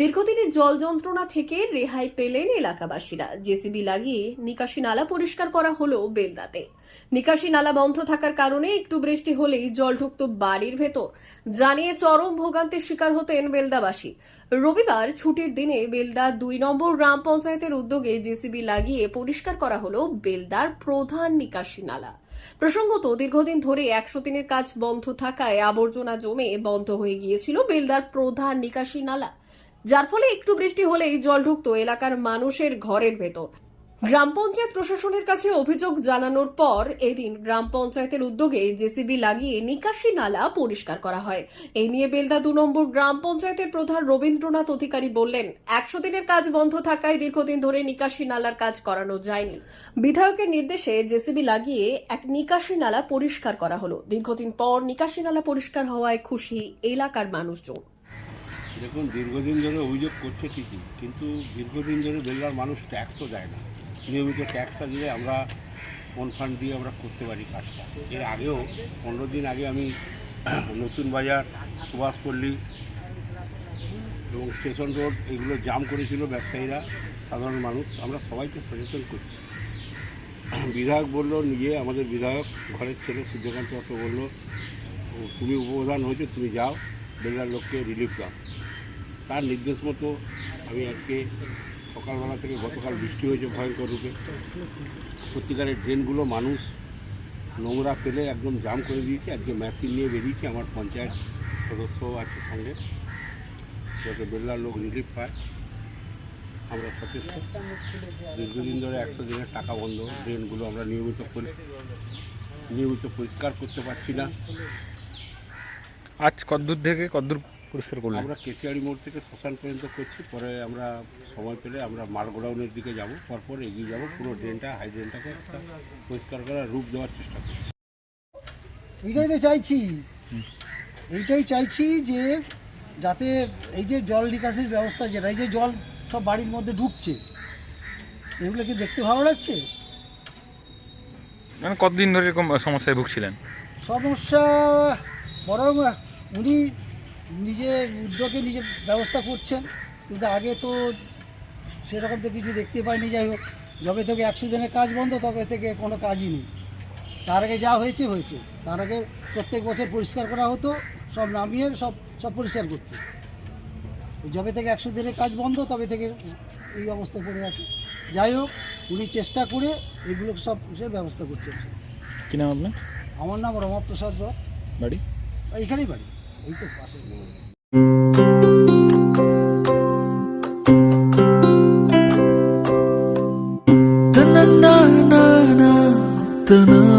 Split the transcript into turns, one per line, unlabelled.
দীর্ঘদিনের জল যন্ত্রণা থেকে রেহাই পেলেন এলাকাবাসীরা। জেসিবি লাগিয়ে নিকাশি নালা পরিষ্কার করা হলো বেলদাতে। নিকাশি নালা বন্ধ থাকার কারণে একটু বৃষ্টি হলেই জল ঢুকত বাড়ির ভেতর। জানিয়ে চরম ভোগান্তির শিকার হতেন বেলদাবাসী। রবিবার ছুটির দিনে বেলদা দুই নম্বর গ্রাম পঞ্চায়েতের উদ্যোগে জেসিবি লাগিয়ে পরিষ্কার করা হলো বেলদার প্রধান নিকাশি নালা। প্রসঙ্গত, দীর্ঘদিন ধরে একশো দিনের কাজ বন্ধ থাকায় আবর্জনা জমে বন্ধ হয়ে গিয়েছিল বেলদার প্রধান নিকাশি নালা। যার ফলে একটু বৃষ্টি হলেই জল ঢুকতো এলাকার মানুষের ঘরের ভেতর। গ্রাম পঞ্চায়েত প্রশাসনের কাছে অভিযোগ জানানোর পর এদিন গ্রাম পঞ্চায়েতের উদ্যোগে জেসিবি লাগিয়ে নিকাশি নালা পরিষ্কার করা হয়। এই নিয়ে বেলদা দু নম্বর গ্রাম পঞ্চায়েতের প্রধান রবীন্দ্রনাথ অধিকারী বললেন, একশো দিনের কাজ বন্ধ থাকায় দীর্ঘদিন ধরে নিকাশি নালার কাজ করানো যায়নি। বিধায়কের নির্দেশে জেসিবি লাগিয়ে এক নিকাশি নালা পরিষ্কার করা হলো। দীর্ঘদিন পর নিকাশি নালা পরিষ্কার হওয়ায় খুশি এলাকার মানুষজন।
দেখুন দীর্ঘদিন ধরে অভিযোগ করছে ঠিকই কিন্তু দীর্ঘদিন ধরে বেলদার মানুষ ট্যাক্সও দেয় না। নিয়মিত ট্যাক্সটা দিলে আমরা কোন ফান্ড দিয়ে আমরা করতে পারি কাজটা। এর আগেও পনেরো দিন আগে আমি নতুন বাজার সুভাষপল্লী এবং স্টেশন রোড এগুলো জাম করেছিল ব্যবসায়ীরা সাধারণ মানুষ। আমরা সবাইকে সচেতন করছি। বিধায়ক বলল নিজে আমাদের বিধায়ক ঘরের ছেলে সূর্যকান্ত বলল "ও, তুমি উপপ্রধান হয়েছে তুমি যাও বেলদার লোককে রিলিফ দাও। তার নির্দেশ মতো আমি আজকে সকালবেলা থেকে গতকাল বৃষ্টি হয়েছে ভয়ঙ্কর রূপে। সত্যিকারের ড্রেনগুলো মানুষ নোংরা পেলে একদম জাম করে দিয়েছে। আজকে মেশিন নিয়ে বেরিয়েছে, আমার পঞ্চায়েত সদস্য আছে সঙ্গে। যাতে বেল্লার লোক রিলিফ পায়। আমরা সচেষ্ট দীর্ঘদিন ধরে একশো দিনের টাকা বন্ধ ড্রেনগুলো আমরা নিয়মিত নিয়মিত পরিষ্কার করতে পারছি না।
আজ কদ্দূর থেকে কদ্দূর পরিষ্কার করলেন।
আমরা কেশিয়ারি মোড় থেকে শ্মশান পর্যন্ত করছি পরে আমরা সময় পেলে আমরা মাল গোডাউনের দিকে যাব পরপর এগিয়ে যাব পুরো ড্রেনটা হাই ড্রেনটাকে একটা পরিষ্কার করার রূপ দেওয়ার চেষ্টা করছি।
এইটাই তো চাইছি। এইটাই চাইছি যে যাতে এই যে জল নিকাশির ব্যবস্থা যেটা এই যে জল সব বাড়ির মধ্যে ঢুকছে এগুলো কি দেখতে ভালো লাগছে?
মানে কতদিন ধরে এরকম সমস্যায় ভুগছিলেন?
সমস্যা বরং উনি নিজে উদ্যোগে নিজে ব্যবস্থা করছেন। কিন্তু আগে তো সেরকম তো কিছু দেখতে পাইনি যাই হোক। যবে থেকে একশো দিনের কাজ বন্ধ তবে থেকে কোনো কাজই নেই। তার আগে যা হয়েছে হয়েছে। তার আগে প্রত্যেক বছর পরিষ্কার করা হতো সব নামিয়ে সব সব পরিষ্কার করতো। যবে থেকে একশো দিনের কাজ বন্ধ তবে থেকে এই অবস্থায় পড়ে আছে। যাই হোক উনি চেষ্টা করে এগুলো সব সে ব্যবস্থা করছেন।
কি নাম আপনার?
আমার নাম রমাপ্রসাদ রথ
বাড়ি?
এইখানেই বাড়ি এই তো পাশে
Ta-na-na-na-na, ta-na-na.